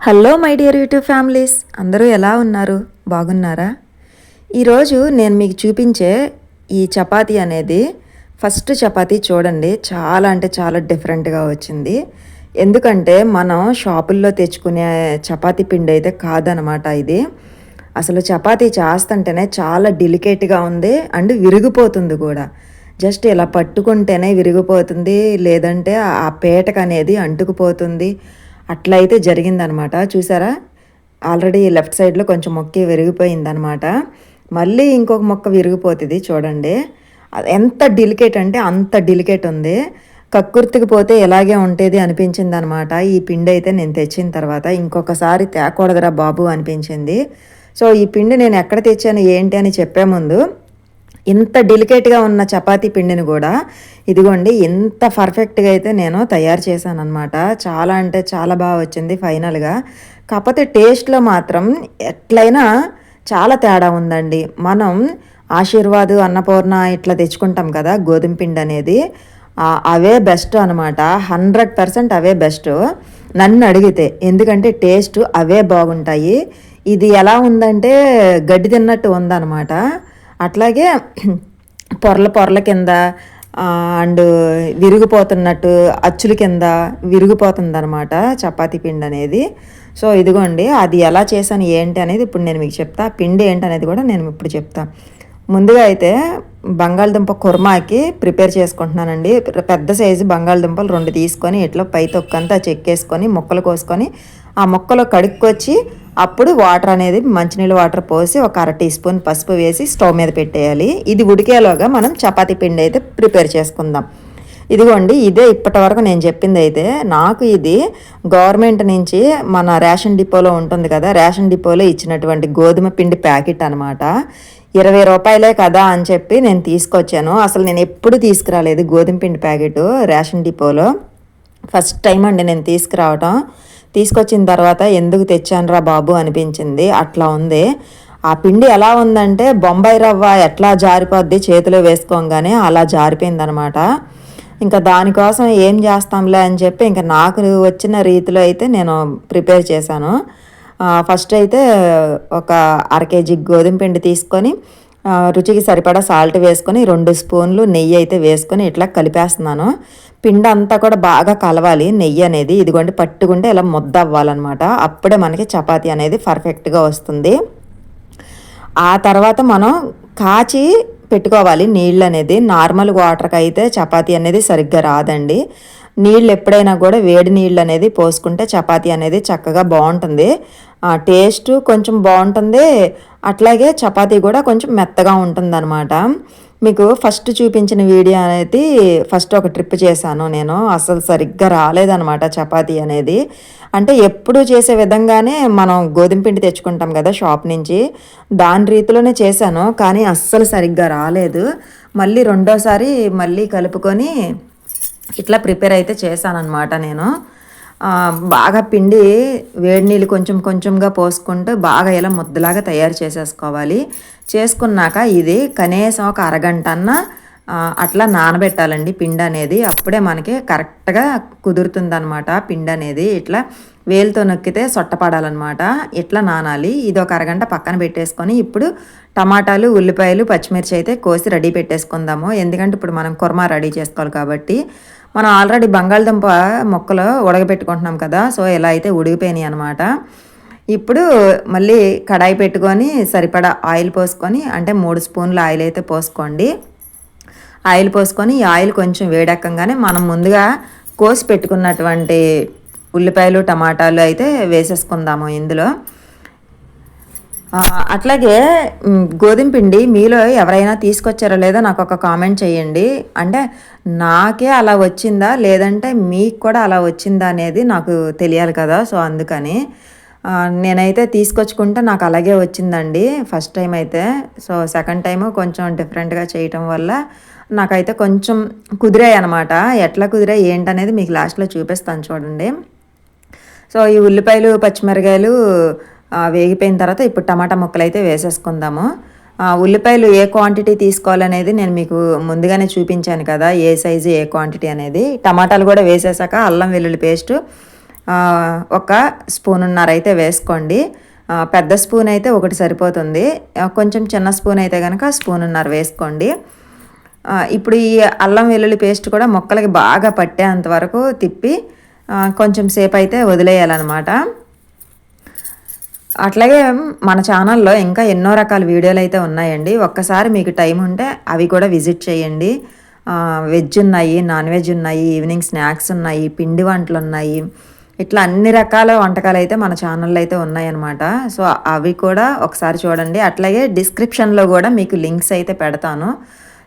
Hello my dear YouTube families. అందరూ ఎలా ఉన్నారు? బాగున్నారా? ఈరోజు నేను మీకు చూపించే ఈ చపాతీ అనేది ఫస్ట్ చపాతీ చూడండి. చాలా అంటే చాలా డిఫరెంట్గా వచ్చింది. ఎందుకంటే మనం షాపుల్లో తెచ్చుకునే చపాతీ పిండి అయితే కాదనమాట ఇది. అసలు చపాతీ చేస్తుంటేనే చాలా డెలికేట్గా ఉంది అండ్ విరిగిపోతుంది కూడా. జస్ట్ ఇలా పట్టుకుంటేనే విరిగిపోతుంది లేదంటే ఆ పేటకు అనేది అంటుకుపోతుంది. అట్లా అయితే జరిగిందనమాట. చూసారా? ఆల్రెడీ లెఫ్ట్ సైడ్లో కొంచెం మొక్క విరిగిపోయిందనమాట. మళ్ళీ ఇంకొక మొక్క విరిగిపోతుంది చూడండి. ఎంత డెలికేట్ అంటే అంత డెలికేట్ ఉంది. కక్కుర్తికి పోతే ఇలాగే ఉండేది అనిపించింది అనమాట ఈ పిండి అయితే నేను తెచ్చిన తర్వాత ఇంకొకసారి తేకూడదురా బాబు అనిపించింది. సో ఈ పిండి నేను ఎక్కడ తెచ్చాను ఏంటి అని చెప్పే ముందు ఇంత డెలికేట్గా ఉన్న చపాతీ పిండిని కూడా ఇదిగోండి ఇంత పర్ఫెక్ట్గా అయితే నేను తయారు చేశాను అనమాట చాలా అంటే చాలా బాగా వచ్చింది ఫైనల్గా. కాకపోతే టేస్ట్లో మాత్రం ఎట్లయినా చాలా తేడా ఉందండి. మనం ఆశీర్వాద్ అన్నపూర్ణ ఇట్లా తెచ్చుకుంటాం కదా గోధుమ పిండి అనేది. అవే బెస్ట్ అనమాట హండ్రెడ్ పర్సెంట్ అవే బెస్ట్. నన్ను అడిగితే ఎందుకంటే టేస్ట్ అవే బాగుంటాయి. ఇది ఎలా ఉందంటే గడ్డి తిన్నట్టు ఉందన్నమాట. అట్లాగే పొరల పొరల కింద అండ్ విరిగిపోతున్నట్టు అచ్చుల కింద విరిగిపోతుంది అనమాట చపాతీ పిండి అనేది. సో ఇదిగోండి అది ఎలా చేశాను ఏంటి అనేది ఇప్పుడు నేను మీకు చెప్తా. పిండి ఏంటి అనేది కూడా నేను ఇప్పుడు చెప్తా. ముందుగా అయితే బంగాళదుంప కుర్మాకి ప్రిపేర్ చేసుకుంటున్నానండి. పెద్ద సైజు బంగాళదుంపలు రెండు తీసుకొని ఇట్లా పై తొక్కంతా చెక్కేసుకొని ముక్కలు కోసుకొని ఆ ముక్కలు కడుక్కొచ్చి అప్పుడు వాటర్ అనేది మంచినీళ్ళు వాటర్ పోసి ఒక అర టీ స్పూన్ పసుపు వేసి స్టవ్ మీద పెట్టేయాలి. ఇది ఉడికేలోగా మనం చపాతీ పిండి అయితే ప్రిపేర్ చేసుకుందాం. ఇదిగోండి ఇదే ఇప్పటి వరకు నేను చెప్పింది అయితే నాకు ఇది గవర్నమెంట్ నుంచి మన రేషన్ డిపోలో ఉంటుంది కదా రేషన్ డిపోలో ఇచ్చినటువంటి గోధుమ పిండి ప్యాకెట్ అనమాట ఇరవై రూపాయలే కదా అని చెప్పి నేను తీసుకొచ్చాను. అసలు నేను ఎప్పుడు తీసుకురాలేదు గోధుమ పిండి ప్యాకెట్ రేషన్ డిపోలో. ఫస్ట్ టైం అండి నేను తీసుకురావటం. తీసుకొచ్చిన తర్వాత ఎందుకు తెచ్చానురా బాబు అనిపించింది. అట్లా ఉంది. ఆ పిండి ఎలా ఉందంటే బొంబాయి రవ్వ ఎట్లా జారిపోద్ది చేతిలో వేసుకోగానే అలా జారిపోయిందనమాట. ఇంకా దానికోసం ఏం చేస్తాంలే అని చెప్పి ఇంకా నాకు వచ్చిన రీతిలో అయితే నేను ప్రిపేర్ చేశాను. ఫస్ట్ అయితే ఒక అర కేజీ గోధుమ పిండి తీసుకొని రుచికి సరిపడా సాల్ట్ వేసుకొని రెండు స్పూన్లు నెయ్యి అయితే వేసుకొని ఇట్లా కలిపేస్తున్నాను. పిండి అంతా కూడా బాగా కలవాలి నెయ్యి అనేది. ఇదిగోండి పట్టుకుంటే ఇలా ముద్ద అవ్వాలన్నమాట అప్పుడే మనకి చపాతీ అనేది పర్ఫెక్ట్గా వస్తుంది. ఆ తర్వాత మనం కాచి పెట్టుకోవాలి నీళ్ళు అనేది నార్మల్ వాటర్కి అయితే చపాతీ అనేది సరిగ్గా రాదండి. నీళ్ళు ఎప్పుడైనా కూడా వేడి నీళ్ళు అనేది పోసుకుంటే చపాతీ అనేది చక్కగా బాగుంటుంది. టేస్ట్ కొంచెం బాగుంటుంది. అట్లాగే చపాతీ కూడా కొంచెం మెత్తగా ఉంటుందన్నమాట. మీకు ఫస్ట్ చూపించిన వీడియో అనేది ఫస్ట్ ఒక ట్రిప్ చేశాను నేను. అసలు సరిగ్గా రాలేదనమాట చపాతీ అనేది. అంటే ఎప్పుడు చేసే విధంగానే మనం గోధుమ పిండి తెచ్చుకుంటాం కదా షాప్ నుంచి. దాని రీతిలోనే చేశాను కానీ అస్సలు సరిగ్గా రాలేదు. మళ్ళీ రెండోసారి మళ్ళీ కలుపుకొని ఇట్లా ప్రిపేర్ అయితే చేశానమాట నేను. బాగా పిండి వేడి నీళ్ళు కొంచెం కొంచెంగా పోసుకుంటూ బాగా ఇలా ముద్దలాగా తయారు చేసేసుకోవాలి. చేసుకున్నాక ఇది కనీసం ఒక అరగంట అన్నా అట్లా నానబెట్టాలండి పిండి అనేది. అప్పుడే మనకి కరెక్ట్గా కుదురుతుందనమాట పిండి అనేది. ఇట్లా వేలుతో నొక్కితే సొట్టపడాలన్నమాట ఇట్లా నానాలి. ఇది ఒక అరగంట పక్కన పెట్టేసుకొని ఇప్పుడు టమాటాలు ఉల్లిపాయలు పచ్చిమిర్చి అయితే కోసి రెడీ పెట్టేసుకుందాము. ఎందుకంటే ఇప్పుడు మనం కుర్మా రెడీ చేసుకోవాలి కాబట్టి. మనం ఆల్రెడీ బంగాళదుంప మొక్కలు ఉడకబెట్టుకుంటున్నాం కదా. సో ఇలా అయితే ఉడిగిపోయినాయి అనమాట ఇప్పుడు మళ్ళీ కడాయి పెట్టుకొని సరిపడా ఆయిల్ పోసుకొని అంటే మూడు స్పూన్ల ఆయిల్ అయితే పోసుకోండి. ఆయిల్ పోసుకొని ఈ ఆయిల్ కొంచెం వేడెక్కగానే మనం ముందుగా కోసి పెట్టుకున్నటువంటి ఉల్లిపాయలు టమాటాలు అయితే వేసేసుకుందాము ఇందులో. అట్లాగే గోధుమ పిండి మీలో ఎవరైనా తీసుకొచ్చారో లేదో నాకు ఒక కామెంట్ చేయండి. అంటే నాకే అలా వచ్చిందా? లేదంటే మీకు కూడా అలా వచ్చిందా అనేది నాకు తెలియాలి కదా సో అందుకని. నేనైతే తీసుకొచ్చుకుంటే నాకు అలాగే వచ్చిందండి ఫస్ట్ టైం అయితే. సో సెకండ్ టైం కొంచెం డిఫరెంట్గా చేయటం వల్ల నాకైతే కొంచెం కుదిరాయి అనమాట ఎట్లా కుదిరాయి ఏంటనేది మీకు లాస్ట్లో చూపిస్తాను చూడండి. సో ఈ ఉల్లిపాయలు పచ్చిమిరకాయలు వేగిపోయిన తర్వాత ఇప్పుడు టమాటా ముక్కలు అయితే వేసేసుకుందాము ఉల్లిపాయలు ఏ క్వాంటిటీ తీసుకోవాలనేది నేను మీకు ముందుగానే చూపించాను కదా ఏ సైజు ఏ క్వాంటిటీ అనేది. టమాటాలు కూడా వేసేసాక అల్లం వెల్లుల్లి పేస్ట్ ఒక స్పూనున్నర అయితే వేసుకోండి. పెద్ద స్పూన్ అయితే ఒకటి సరిపోతుంది. కొంచెం చిన్న స్పూన్ అయితే కనుక స్పూనున్నర వేసుకోండి. ఇప్పుడు ఈ అల్లం వెల్లుల్లి పేస్ట్ కూడా మొక్కలకి బాగా పట్టేంత వరకు తిప్పి కొంచెం సేపు అయితే వదిలేయాలన్నమాట. అట్లాగే మన ఛానల్లో ఇంకా ఎన్నో రకాల వీడియోలు అయితే ఉన్నాయండి. ఒక్కసారి మీకు టైం ఉంటే అవి కూడా విజిట్ చేయండి. వెజ్ ఉన్నాయి నాన్ వెజ్ ఉన్నాయి ఈవినింగ్ స్నాక్స్ ఉన్నాయి పిండి వంటలు ఉన్నాయి. ఇట్లా అన్ని రకాల వంటకాలు అయితే మన ఛానల్లో అయితే ఉన్నాయన్నమాట. సో అవి కూడా ఒకసారి చూడండి. అట్లాగే డిస్క్రిప్షన్లో కూడా మీకు లింక్స్ అయితే పెడతాను.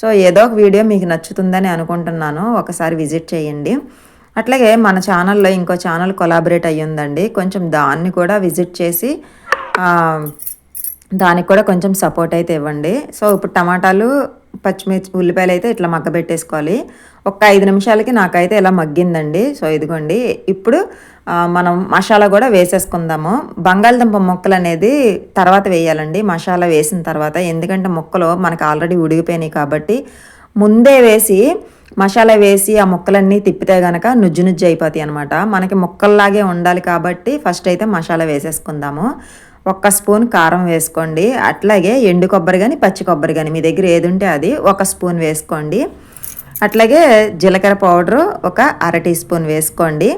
సో ఏదో ఒక వీడియో మీకు నచ్చుతుందని అనుకుంటున్నాను. ఒకసారి విజిట్ చేయండి. అట్లాగే మన ఛానల్లో ఇంకో ఛానల్ కొలాబరేట్ అయ్యిందండి. కొంచెం దాన్ని కూడా విజిట్ చేసి దానికి కూడా కొంచెం సపోర్ట్ అయితే ఇవ్వండి. సో ఇప్పుడు టమాటాలు పచ్చిమిర్చి ఉల్లిపాయలు అయితే ఇట్లా మగ్గబెట్టేసుకోవాలి. ఒక ఐదు నిమిషాలకి నాకైతే ఇలా మగ్గిందండి. సో ఇదిగోండి. ఇప్పుడు మనం మసాలా కూడా వేసేసుకుందాము. బంగాళదుంప ముక్కలు అనేది తర్వాత వేయాలండి. మసాలా వేసిన తర్వాత ఎందుకంటే ముక్కలు మనకు ఆల్రెడీ ఉడిగిపోయినాయి కాబట్టి ముందే వేసి మసాలా వేసి ఆ ముక్కలన్నీ తిప్పితే గనక నుజ్జు నుజ్జు అయిపోతాయి అనమాట మనకి ముక్కల్లాగే ఉండాలి కాబట్టి ఫస్ట్ అయితే మసాలా వేసేసుకుందాము. ఒక్క స్పూన్ కారం వేసుకోండి. అట్లాగే ఎండు కొబ్బరి కానీ పచ్చి కొబ్బరి కానీ మీ దగ్గర ఏది ఉంటే అది ఒక స్పూన్ వేసుకోండి. అట్లాగే జీలకర్ర పౌడరు ఒక అర టీ స్పూన్ వేసుకోండి.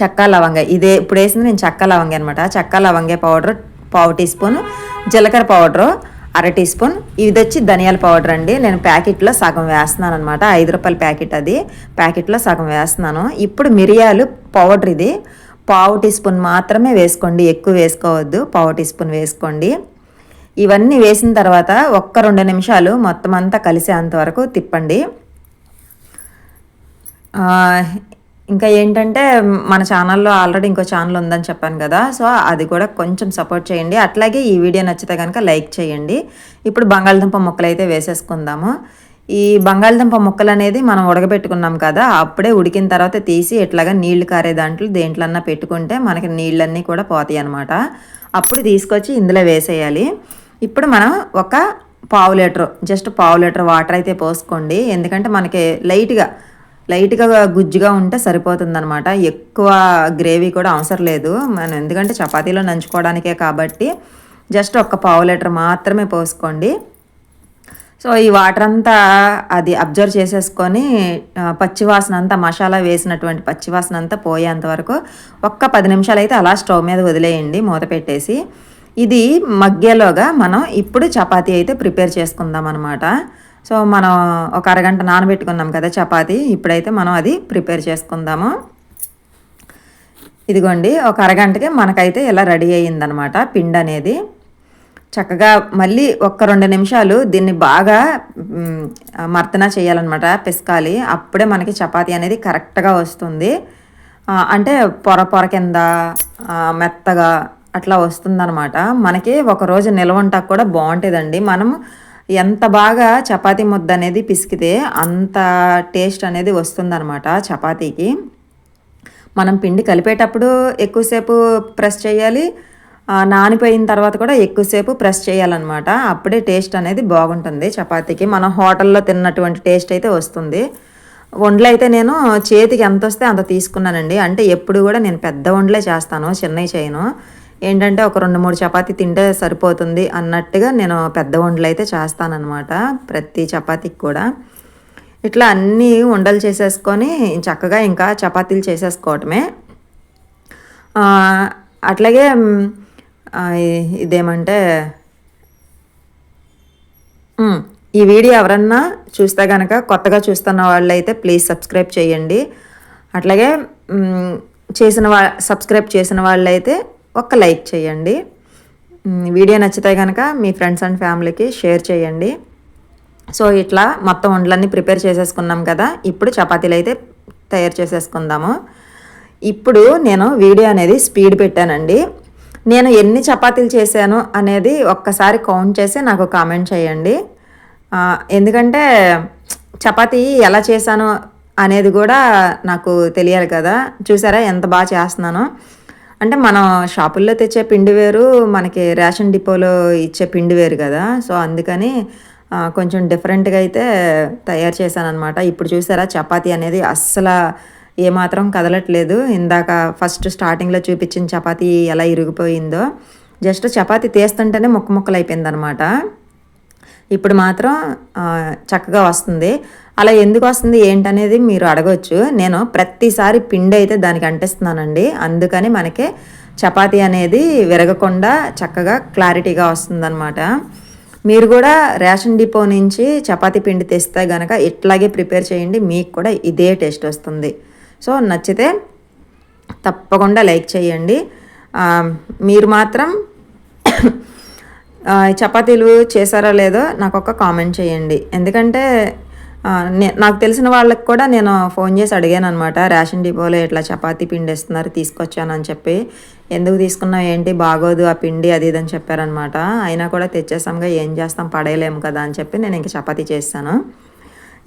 చక్క లవంగ. ఇదే ఇప్పుడు వేసింది నేను చక్క లవంగ అనమాట చక్క లవంగే పౌడర్ పావు టీ స్పూన్. జీలకర్ర పౌడరు అర టీ స్పూన్. ఇది వచ్చి ధనియాల పౌడర్ అండి. నేను ప్యాకెట్లో సగం వేస్తున్నాను అనమాట ఐదు రూపాయల ప్యాకెట్ అది. ప్యాకెట్లో సగం వేస్తున్నాను. ఇప్పుడు మిరియాలు పౌడర్ ఇది. పావు టీ స్పూన్ మాత్రమే వేసుకోండి. ఎక్కువ వేసుకోవద్దు. పావు టీ స్పూన్ వేసుకోండి. ఇవన్నీ వేసిన తర్వాత ఒక్క రెండు నిమిషాలు మొత్తం అంతా కలిసేంత వరకు తిప్పండి. ఇంకా ఏంటంటే మన ఛానల్లో ఆల్రెడీ ఇంకో ఛానల్ ఉందని చెప్పాను కదా. సో అది కూడా కొంచెం సపోర్ట్ చేయండి. అట్లాగే ఈ వీడియో నచ్చితే కనుక లైక్ చేయండి. ఇప్పుడు బంగాళదుంప ముక్కలు అయితే వేసేసుకుందాము. ఈ బంగాళదుంప ముక్కలు అనేది మనం ఉడకబెట్టుకున్నాం కదా అప్పుడే ఉడికిన తర్వాత తీసి ఇట్లాగా నీళ్ళు కారే దాంట్లో దేంట్లన్నా పెట్టుకుంటే మనకి నీళ్ళన్నీ కూడా పోతాయి అనమాట అప్పుడు తీసుకొచ్చి ఇందులో వేసేయాలి. ఇప్పుడు మనం ఒక పావు లీటర్ జస్ట్ పావు లీటర్ వాటర్ అయితే పోసుకోండి. ఎందుకంటే మనకి లైట్గా లైట్గా గుజ్జుగా ఉంటే సరిపోతుందనమాట ఎక్కువ గ్రేవీ కూడా అవసరం లేదు. మనం ఎందుకంటే చపాతీలో నంచుకోవడానికే కాబట్టి జస్ట్ ఒక పావు లీటర్ మాత్రమే పోసుకోండి. సో ఈ వాటర్ అంతా అది అబ్జర్వ్ చేసేసుకొని పచ్చివాసన అంతా మసాలా వేసినటువంటి పచ్చివాసన అంతా పోయేంత వరకు ఒక్క పది నిమిషాలు అయితే అలా స్టవ్ మీద వదిలేయండి మూత పెట్టేసి. ఇది మగ్గేలోగా మనం ఇప్పుడు చపాతీ అయితే ప్రిపేర్ చేసుకుందాం అనమాట సో మనం ఒక అరగంట నానబెట్టుకున్నాం కదా చపాతీ ఇప్పుడైతే మనం అది ప్రిపేర్ చేసుకుందాము. ఇదిగోండి ఒక అరగంటకి మనకైతే ఇలా రెడీ అయ్యిందనమాట పిండి అనేది చక్కగా మళ్ళీ ఒక్క రెండు నిమిషాలు దీన్ని బాగా మర్తన మర్దన చేయాలన్నమాట పిసకాలి. అప్పుడే మనకి చపాతీ అనేది కరెక్ట్గా వస్తుంది. అంటే పొర పొర కింద మెత్తగా అట్లా వస్తుందన్నమాట. మనకి ఒక రోజు నిల్వ కూడా బాగుంటుందండి. మనం ఎంత బాగా చపాతీ ముద్ద అనేది పిసికితే అంత టేస్ట్ అనేది వస్తుందన్నమాట చపాతీకి. మనం పిండి కలిపేటప్పుడు ఎక్కువసేపు ప్రెస్ చేయాలి. నానిపోయిన తర్వాత కూడా ఎక్కువసేపు ప్రెస్ చేయాలన్నమాట. అప్పుడే టేస్ట్ అనేది బాగుంటుంది చపాతీకి. మనం హోటల్లో తిన్నటువంటి టేస్ట్ అయితే వస్తుంది. వండలు అయితే నేను చేతికి ఎంత వస్తే అంత తీసుకున్నానండి. అంటే ఎప్పుడు కూడా నేను పెద్ద వండలే చేస్తాను చిన్నవి చేయను. ఏంటంటే ఒక రెండు మూడు చపాతీ తింటే సరిపోతుంది అన్నట్టుగా నేను పెద్ద వండలు అయితే చేస్తానన్నమాట ప్రతి చపాతీకి కూడా. ఇట్లా అన్నీ ఉండలు చేసేసుకొని చక్కగా ఇంకా చపాతీలు చేసేసుకోవటమే. అట్లాగే ఇదేమంటే ఈ వీడియో ఎవరన్నా చూస్తే కనుక కొత్తగా చూస్తున్న వాళ్ళు అయితే ప్లీజ్ సబ్స్క్రైబ్ చేయండి. అట్లాగే చేసిన వా సబ్స్క్రైబ్ చేసిన వాళ్ళు అయితే ఒక్క లైక్ చేయండి. వీడియో నచ్చితే కనుక మీ ఫ్రెండ్స్ అండ్ ఫ్యామిలీకి షేర్ చేయండి. సో ఇట్లా మొత్తం వంటలన్నీ ప్రిపేర్ చేసేసుకున్నాం కదా ఇప్పుడు చపాతీలు అయితే తయారు చేసేసుకుందాము. ఇప్పుడు నేను వీడియో అనేది స్పీడ్ పెట్టానండి. నేను ఎన్ని చపాతీలు చేశాను అనేది ఒక్కసారి కౌంట్ చేసి నాకు కామెంట్ చేయండి. ఎందుకంటే చపాతీ ఎలా చేశాను అనేది కూడా నాకు తెలియాలి కదా. చూసారా ఎంత బాగా చేస్తున్నానో. అంటే మనం షాపుల్లో తెచ్చే పిండి వేరు మనకి రేషన్ డిపోలో ఇచ్చే పిండి వేరు కదా. సో అందుకని కొంచెం డిఫరెంట్గా అయితే తయారు చేశాను అనమాట ఇప్పుడు చూసారా చపాతీ అనేది అస్సలు ఏమాత్రం కదలట్లేదు. ఇందాక ఫస్ట్ స్టార్టింగ్లో చూపించిన చపాతీ ఎలా ఇరిగిపోయిందో జస్ట్ చపాతీ తీస్తుంటేనే ముక్క ముక్కలు అయిపోయిందనమాట ఇప్పుడు మాత్రం చక్కగా వస్తుంది. అలా ఎందుకు వస్తుంది ఏంటనేది మీరు అడగవచ్చు నేను ప్రతిసారి పిండి అయితే దానికి అంటిస్తున్నానండి. అందుకని మనకి చపాతీ అనేది విరగకుండా చక్కగా క్లారిటీగా వస్తుందన్నమాట మీరు కూడా రేషన్ డిపో నుంచి చపాతీ పిండి తెస్తే గనక ఇట్లాగే ప్రిపేర్ చేయండి. మీకు కూడా ఇదే టేస్ట్ వస్తుంది. సో నచ్చితే తప్పకుండా లైక్ చేయండి. మీరు మాత్రం చపాతీలు చేశారో లేదో నాకు ఒక కామెంట్ చేయండి. ఎందుకంటే నాకు తెలిసిన వాళ్ళకి కూడా నేను ఫోన్ చేసి అడిగాను అనమాట రేషన్ డిపోలో ఇట్లా చపాతీ పిండి ఇస్తున్నారు తీసుకొచ్చానని చెప్పి. ఎందుకు తీసుకున్నావు? ఏంటి? బాగోదు ఆ పిండి అది ఇది అని చెప్పారనమాట అయినా కూడా తెచ్చేసాంగా ఏం చేస్తాం? పడేయలేము కదా అని చెప్పి నేను ఇంక చపాతీ చేస్తాను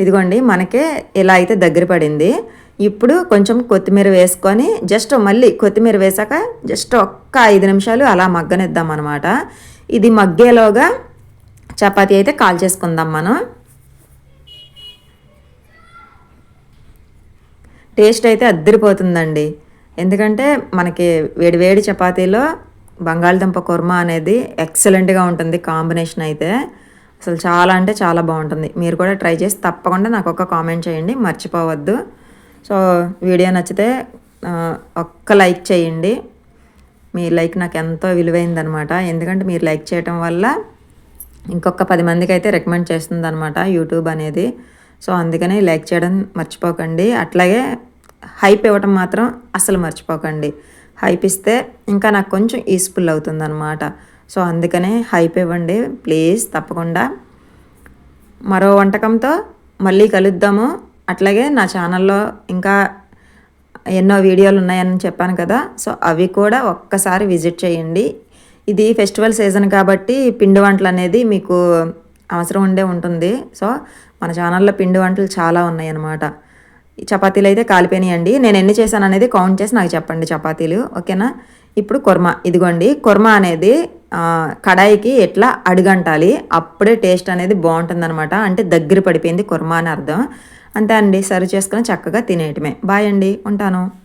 ఇదిగోండి మనకే ఇలా అయితే దగ్గర పడింది. ఇప్పుడు కొంచెం కొత్తిమీర వేసుకొని జస్ట్ మళ్ళీ కొత్తిమీర వేసాక జస్ట్ ఒక్క ఐదు నిమిషాలు అలా మగ్గనిద్దాం అనమాట ఇది మగ్గేలోగా చపాతీ అయితే కాల్ చేసుకుందాం మనం. టేస్ట్ అయితే అద్దరిపోతుందండి. ఎందుకంటే మనకి వేడి వేడి చపాతీలో బంగాళదుంప కుర్మా అనేది ఎక్సలెంట్గా ఉంటుంది కాంబినేషన్ అయితే. అసలు చాలా అంటే చాలా బాగుంటుంది. మీరు కూడా ట్రై చేసి తప్పకుండా నాకు ఒక కామెంట్ చేయండి. మర్చిపోవద్దు. సో వీడియో నచ్చితే ఒక్క లైక్ చేయండి. మీ లైక్ నాకు ఎంతో విలువైందనమాట. ఎందుకంటే మీరు లైక్ చేయటం వల్ల ఇంకొక పది మందికి అయితే రికమెండ్ చేస్తుంది అనమాట యూట్యూబ్ అనేది. సో అందుకని లైక్ చేయడం మర్చిపోకండి. అట్లాగే హైప్ ఇవ్వటం మాత్రం అసలు మర్చిపోకండి. హైప్ ఇస్తే ఇంకా నాకు కొంచెం యూస్ఫుల్ అవుతుంది అనమాట సో అందుకనే హైప్ ఇవ్వండి. ప్లీజ్ తప్పకుండా. మరో వంటకంతో మళ్ళీ కలుద్దాము. అట్లాగే నా ఛానల్లో ఇంకా ఎన్నో వీడియోలు ఉన్నాయని చెప్పాను కదా సో అవి కూడా ఒక్కసారి విజిట్ చేయండి. ఇది ఫెస్టివల్ సీజన్ కాబట్టి పిండి వంటలు అనేది మీకు అవసరం ఉండే ఉంటుంది. సో మన ఛానల్లో పిండి వంటలు చాలా ఉన్నాయన్నమాట. చపాతీలు అయితే కాలిపోయినాయండి. నేను ఎన్ని చేశాను అనేది కౌంట్ చేసి నాకు చెప్పండి చపాతీలు ఓకేనా? ఇప్పుడు కుర్మా. ఇదిగోండి కుర్మా అనేది కడాయికి ఎట్లా అడుగంటాలి అప్పుడే టేస్ట్ అనేది బాగుంటుంది అంటే దగ్గర పడిపోయింది కుర్మా అని అర్థం. అంతే అండి సర్వ్ చేసుకొని చక్కగా తినేయటమే. బాయ్ అండి ఉంటాను.